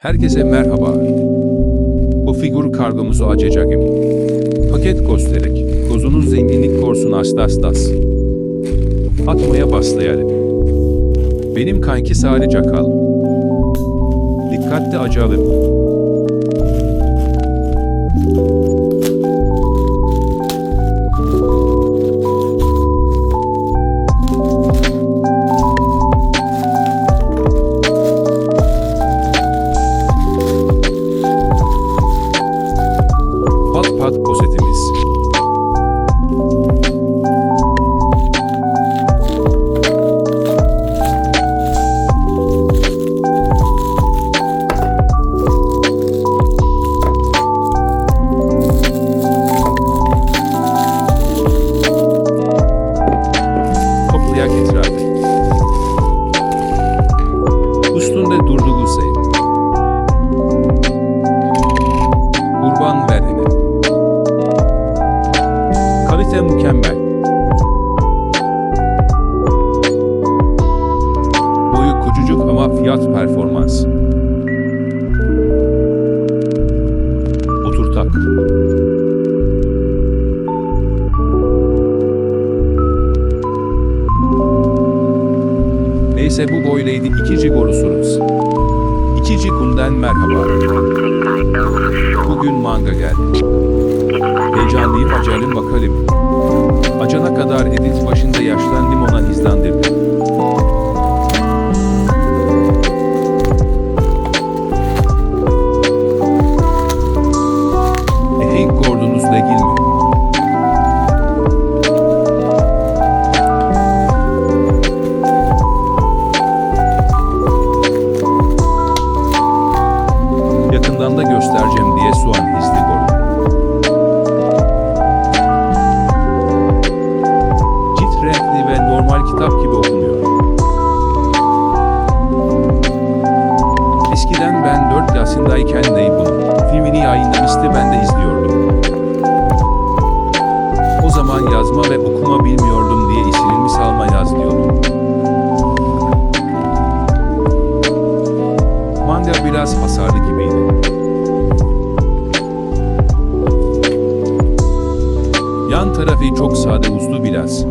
Herkese merhaba. Bu figür kargomuzu açacağım. Paket göstererek, kozunun zenginlik korsun astas Atmaya başlayalım. Benim kanki sadece kal. Dikkatli acalım. Pat pat Yacht performance. Yayınlamıştı ben de izliyordum. O zaman yazma ve okuma bilmiyordum diye isimimi salma yaz diyordum. Manga biraz hasarlı gibiydi. Yan tarafı çok sade uslu biraz.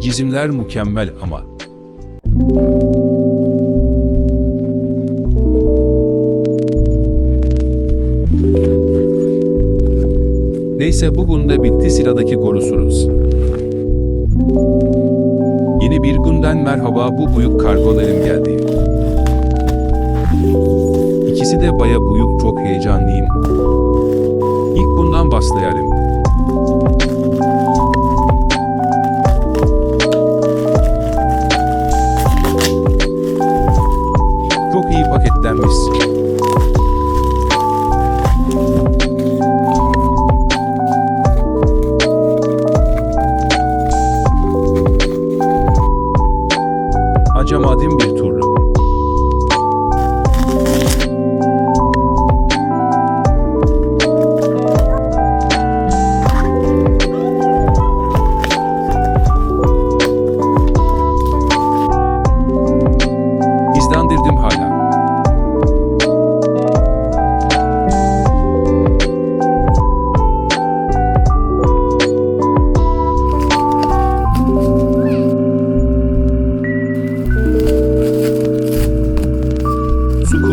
Çizimler mükemmel ama. Neyse bugün de bitti sıradaki korusuruz. Yeni bir günden merhaba bu büyük kargolarım geldi. İkisi de baya büyük çok heyecanlıyım. İlk bundan başlayalım. Çok iyi paketlenmiş.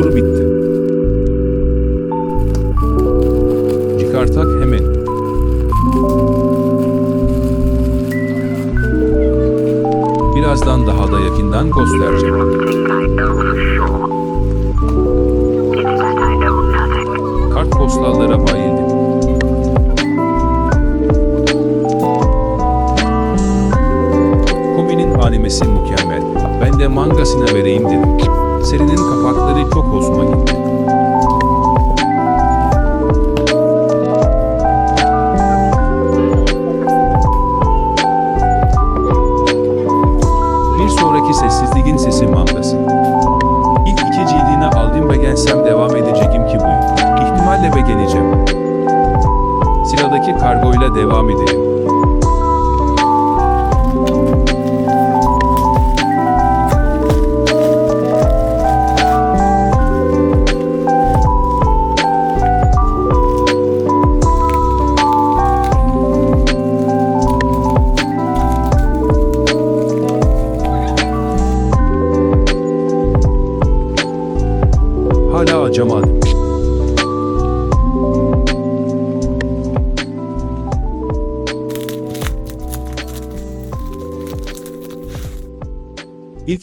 Sukur bitti. Çıkartak hemen. Birazdan daha da yakından göstereceğim. Kartpostallara bayıldım. Komi'nin animesi mükemmel. Ben de mangasına vereyim dedim. Serinin kapakları çok hoşuma gitti.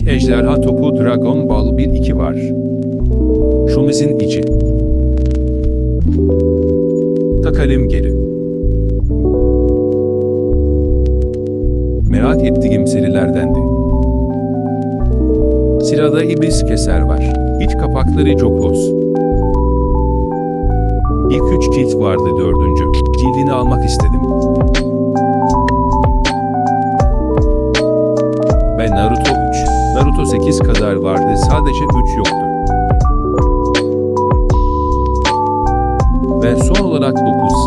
İlk ejderha topu Dragon Ball 1-2 var. Şomiz'in içi. Takalım geri. Merak ettiğim serilerdendi. Sırada iblis keser var. İç kapakları çok hoş. İlk üç cilt vardı dördüncü. Cildini almak istedim. Ve Naruto 3. Naruto 8 kadar vardı sadece 3 yoktu. Ve son olarak 9.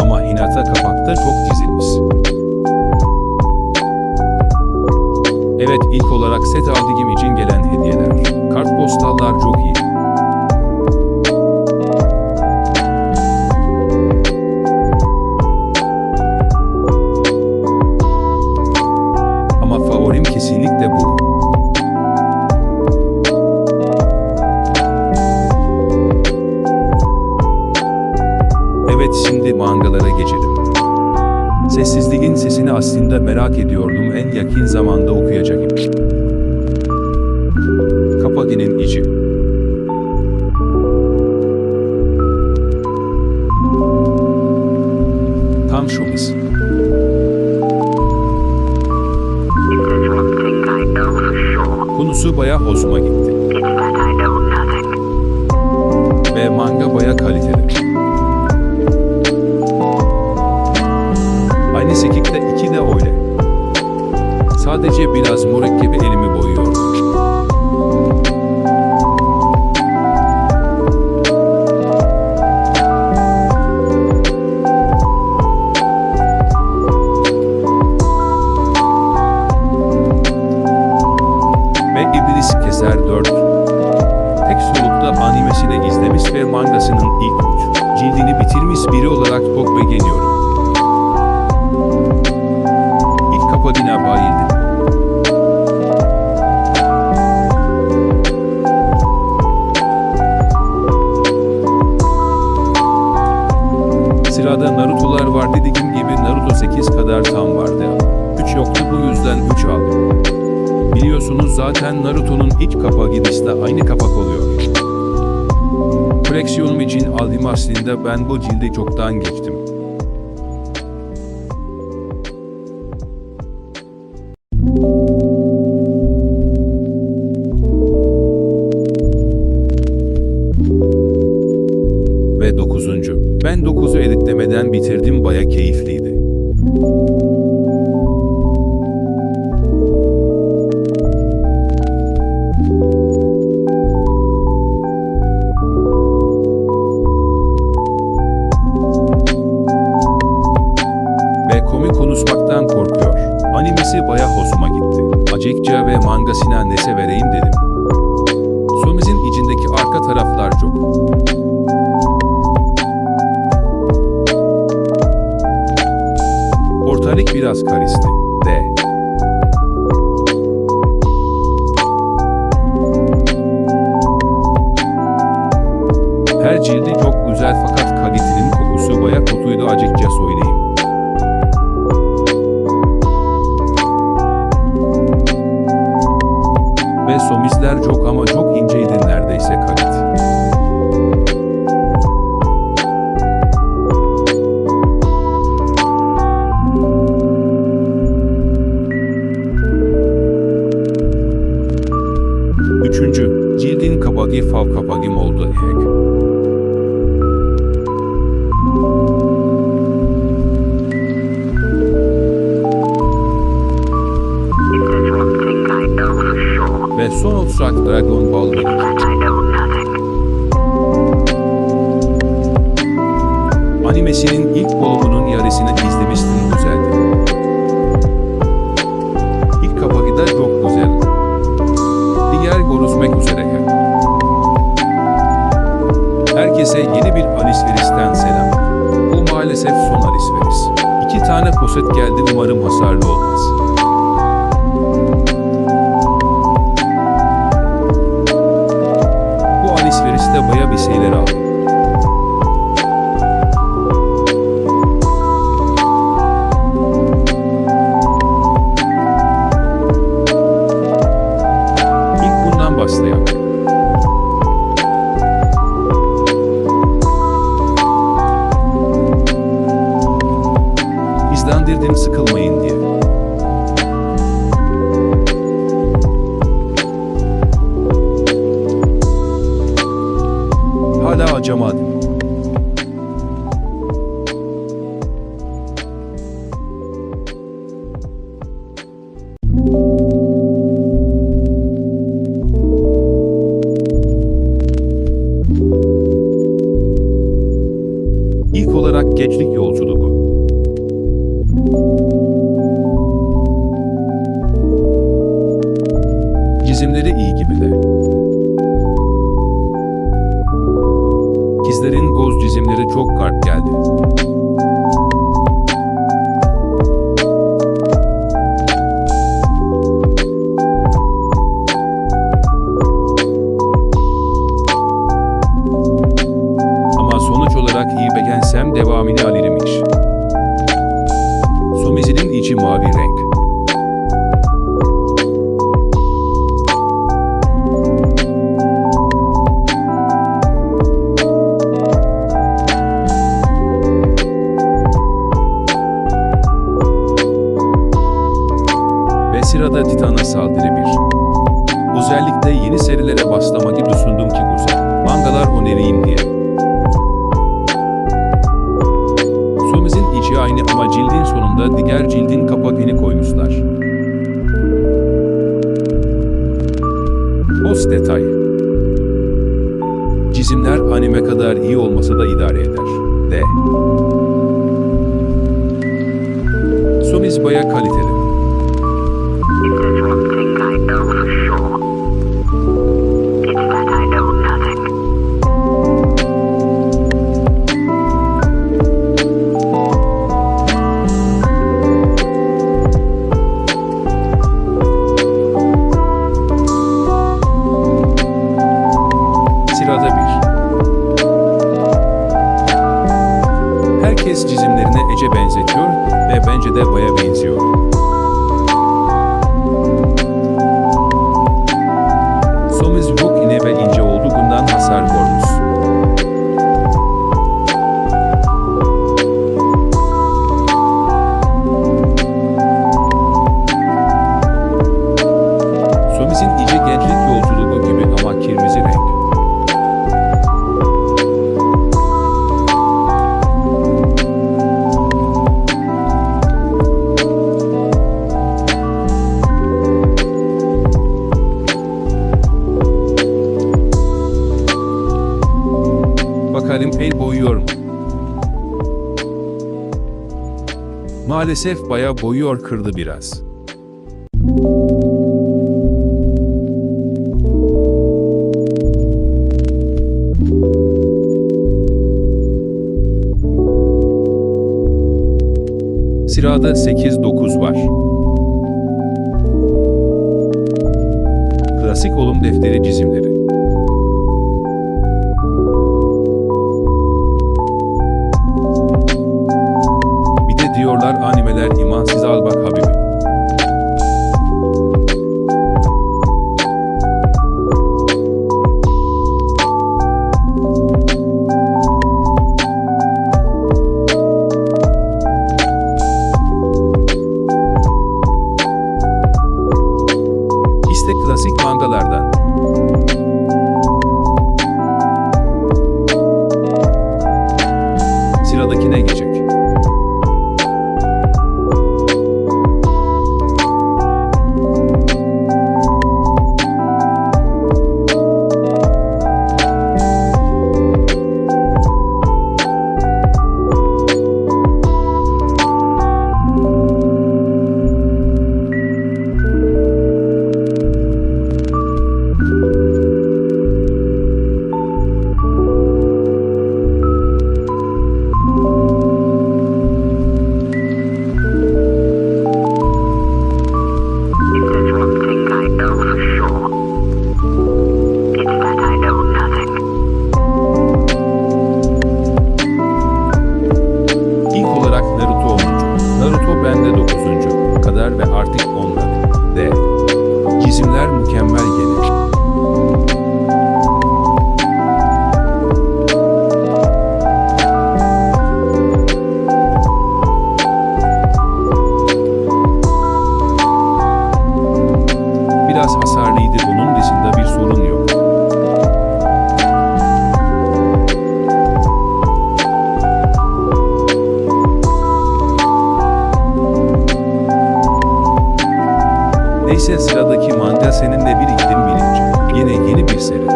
Ama Hinata kapakta çok çizilmiş. Evet ilk olarak set aldığım için aslında merak ediyordum en yakın zamanda okuyacağım. Zaten Naruto'nun ilk kapağı gidişte aynı kapak oluyor. Koleksiyonum için aldım aslında ben bu cildi çoktan geçtim. Konuşmaktan korkuyor. Animesi baya hoşuma gitti. Acıkça ve mangasına ne severeyim dedim. Somiz'in içindeki arka taraflar çok. Ortalık biraz karıştı. De. Her cildi çok güzel fakat kalitinin son olarak Dragon Ball It's 1. that I know nothing. Animesinin ilk bölümünün yarısını izlemiştim güzeldi. İlk kapakı da çok güzel. Diğer görüşmek üzere. Herkese yeni bir alışverişten selam. Bu maalesef son alışveriş. İki tane poşet geldi umarım hasarlı olmaz. seen it all. Bir. Özellikle yeni serilere başlamayı düşündüm ki güzel. Mangalar önereyim diye. Somiz'in içi aynı ama cildin sonunda diğer cildin kapağını koymuşlar. Hoş detay. Çizimler anime kadar iyi olmasa da idare eder. De. Somiz baya kaliteli. Maalesef baya boyuyor kırdı biraz. Sırada 8-9 var. Klasik olum defteri çizimleri. Diyorlar animeler imansız al bak Habibi. Bende 9. kadar ve artık ondan. Seninle bir iklim bilinci. Yine yeni bir seri.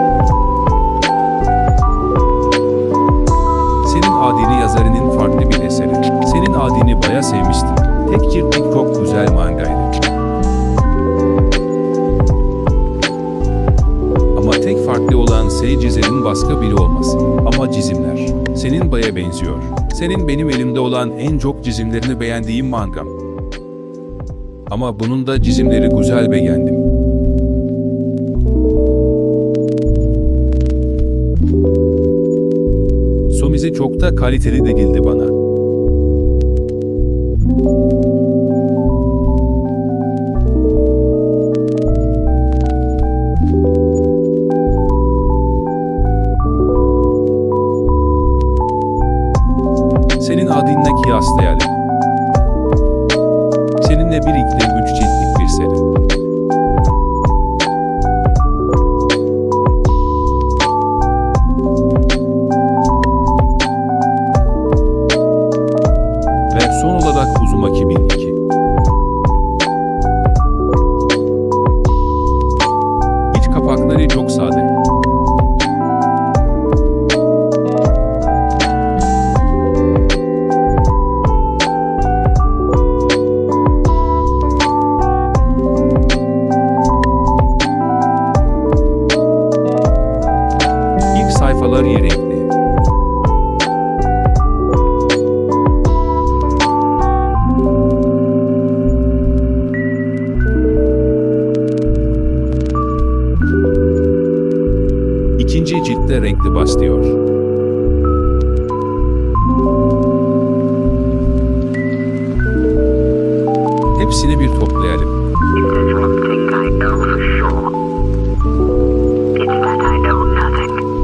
Senin adini yazarının farklı bir eseri. Senin adini baya sevmiştim. Tek ciltlik çok güzel mangaydı. Ama tek farklı olan seri çizerin başka biri olması. Ama çizimler. Senin baya benziyor. Senin benim elimde olan en çok çizimlerini beğendiğim mangam. Ama bunun da çizimleri güzel beğendim. Somizi çok da kaliteli de geldi bana. Ciltte renkli başlıyor. Hepsini bir toplayalım.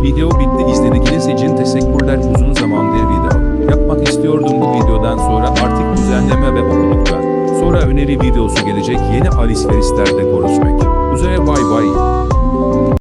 Video bitti izlediğiniz için teşekkürler uzun zamandır video. Yapmak istiyordum bu videodan sonra artık düzenleme ve okuduktan. Sonra öneri videosu gelecek yeni alışverişlerde görüşmek. Üzere bay bay.